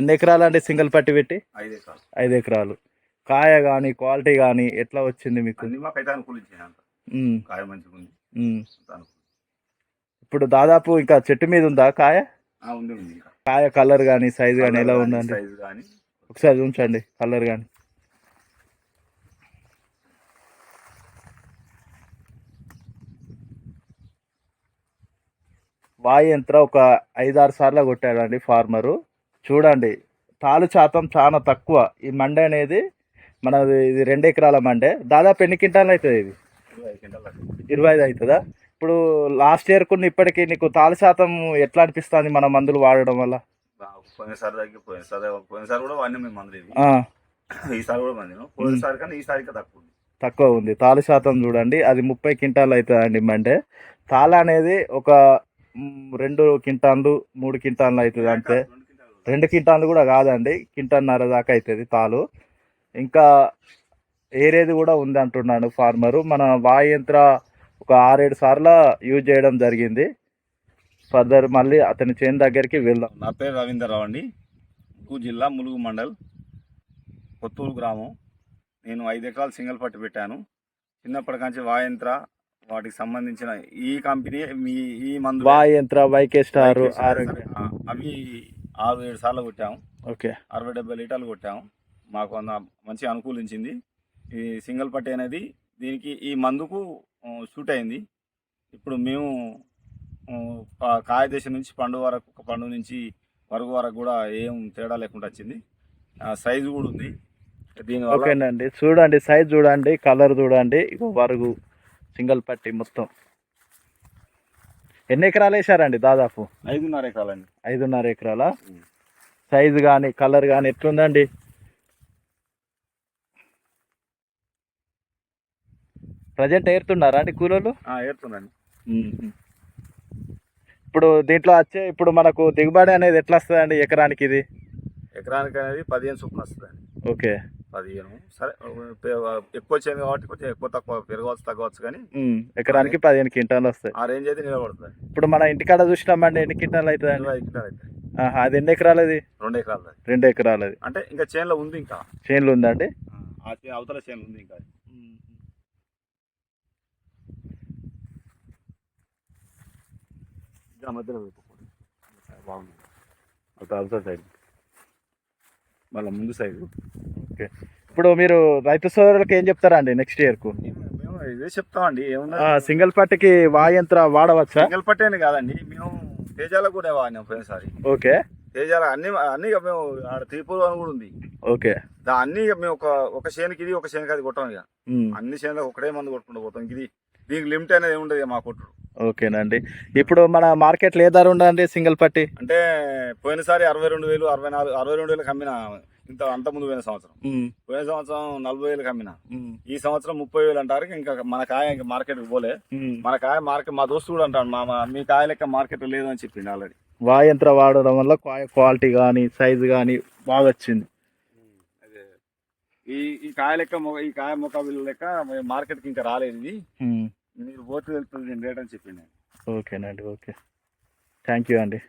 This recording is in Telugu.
ఎన్ని ఎకరాలు అండి సింగిల్ పట్టి పెట్టి? ఐదు ఎకరాలు. ఐదు ఎకరాలు. కాయ కానీ క్వాలిటీ కానీ ఎట్లా వచ్చింది మీకు. ఇప్పుడు దాదాపు ఇంకా చెట్టు మీద ఉందా కాయ? కాయ కలర్ కానీ సైజ్ కానీ ఎలా ఉందండి? ఒకసారి ఉంచండి కలర్ కానీ వాయు యంత్ర ఒక ఐదారు సార్లు కొట్టాడండి ఫార్మరు. చూడండి తాలు శాతం చాలా తక్కువ. ఈ మండే అనేది మనది ఇది రెండు ఎకరాల మండే. దాదాపు ఎన్ని క్వింటాలు అవుతుంది ఇది? ఇరవై ఐదు అవుతుందా? ఇప్పుడు లాస్ట్ ఇయర్ కొన్ని ఇప్పటికి నీకు తాలు శాతం ఎట్లా అనిపిస్తుంది మన మందులు వాడడం వల్ల? బా- పోయినసారి తగ్గి పోయినసారి పోయినసారి కూడా వాడిని మేము మందులు ఇవి. ఆ, ఈసారి కూడా మంది పోయినసారి కానీ ఈసారి తక్కువ ఉంది. తక్కువ ఉంది. తాలు శాతం చూడండి అది ముప్పై క్వింటాలు అవుతుందండి మండే. తాళ అనేది ఒక రెండు క్వింటాన్లు మూడు క్వింటాన్లు అవుతుంది అంతే. రెండు క్వింటాన్లు కూడా కాదండి క్వింటాన్నర దాకా అవుతుంది తాలు. ఇంకా ఏరేది కూడా ఉంది అంటున్నాడు ఫార్మరు. మన వాయు యంత్ర ఒక ఆరేడు సార్లు యూజ్ చేయడం జరిగింది. ఫర్దర్ మళ్ళీ అతని చేను దగ్గరికి వెళ్దాం. నా పేరు రవీందర్ రావు అండి. ములుగు జిల్లా ములుగు మండల్ కొత్తూరు గ్రామం. నేను ఐదు ఎకరాలు సింగిల్ పట్టు పెట్టాను. చిన్నప్పటికాంచి వాయంత్ర వాటికి సంబంధించిన ఈ కంపెనీ మీ ఈ మందు వాయు యంత్ర వైకే స్టార్ అవి ఆరు ఏడు సార్లు కొట్టాము ఓకే. అరవై డెబ్బై లీటర్లు కొట్టాము మాకు అంత మంచి అనుకూలించింది. ఈ సింగిల్ పట్టి అనేది దీనికి ఈ మందుకు సూట్ అయింది. ఇప్పుడు మేము కాయ దశ నుంచి పండు వరకు పండు నుంచి వరకు వరకు కూడా ఏం తేడా లేకుండా వచ్చింది. సైజు కూడా ఉంది. దీనివల్ల ఓకేనండి. చూడండి సైజ్ చూడండి కలర్ చూడండి. ఇగో వరుగు సింగిల్ పట్టి మొత్తం. ఎన్ని ఎకరాలు వేసారండి దాదాపు? ఐదున్నర ఎకరాలండి. ఐదున్నర ఎకరాల? సైజు కానీ కలర్ కానీ ఎట్లుందండి? ప్రజెంట్ ఏరుతున్నారా అండి కూలీలు ఆ, ఏరుతుందండి ఇప్పుడు దీంట్లో వచ్చే ఇప్పుడు మనకు దిగుబడి అనేది ఎట్లా వస్తుందండి ఎకరానికి ఇది? ఎకరానికి అనేది పదిహేను చొప్పున వస్తుందండి. ఓకే. పదిహేను సరే ఎక్కువ వచ్చింది కాబట్టి కొంచెం ఎక్కువ తక్కువ పెరగవచ్చు తగ్గవచ్చు కానీ ఎకరానికి పదిహేను. క్వింటాలు వస్తాయి. ఆ రేంజ్ అయితే నిలబడుతుంది. ఇప్పుడు మన ఇంటికాడ చూసినామండి ఎన్ని క్వింటాలు ఇరవై ఐదు క్వింటాలు అవుతుంది ఆహా, అది ఎన్ని ఎకరాలు అది రెండు ఎకరాలు. రెండు ఎకరాలు అది అంటే ఇంకా చేనులో ఉంది ఇంకా. చేన్లు ఉందండి చే- అవతల చేనులు ఉంది ఇంకా. మధ్యలో. బాగుంది. అవతల అవతల సైడ్. మళ్ళీ ముందు సైడ్. ఓకే. ఇప్పుడు మీరు రైతు సోదరులకు ఏం చెప్తారండి నెక్స్ట్ ఇయర్కు? మేము ఇదే చెప్తామండి ఏమున్నా సింగిల్ పట్టికి వాయంత్ర వాడవచ్చా? సింగల్ పట్టేని కాదండి మేము తేజాలకు కూడా వాడినాం పోయినసారి. ఓకే. తేజాల అన్ని అన్ని ఇక మేము ఆడ త్రిపుర అని కూడా ఉంది. ఓకే. దా అన్ని ఇక మేము ఒక ఒక చేనుకి ఇది ఒక చేనుకి అది కొట్టాం ఇక. అన్ని చేనులకు ఒకటే మంది కొట్టుకుంటూ పోతాం. ఇది దీనికి లిమిట్ అనేది ఉండదు ఇక మా కొట్టుడు. ఓకేనండి. ఇప్పుడు మన మార్కెట్లో ఏ ధర ఉండండి సింగిల్ పట్టి? అంటే పోయినసారి అరవై రెండు వేలు అరవై నాలుగు అరవై రెండు వేలకు అమ్మిన ఇంత అంత ముందు పోయిన సంవత్సరం. పోయిన సంవత్సరం నలభై వేలకు అమ్మిన. ఉమ్, ఈ సంవత్సరం ముప్పై వేలు అంటారు ఇంకా మన కాయ ఇంకా మార్కెట్కి పోలే. మన కాయ మార్కెట్ మా దోస్తు కూడా అంటాడు మా మా- కాయ లెక్క మార్కెట్ లేదు అని చెప్పిండు ఆల్రెడీ. వాయంత్ర వాడడం వల్ల కాయ క్వాలిటీ కానీ సైజు కానీ బాగా వచ్చింది. అదే. ఈ ఈ కాయ లెక్క ఈ కాయ ముఖాబిల్ లెక్క మార్కెట్కి ఇంకా రాలేదు ఇది. మీరు పోతే వెళ్తుంది రేట్ అని చెప్పిండు ఓకేనండి ఓకే. థ్యాంక్ యూ అండి.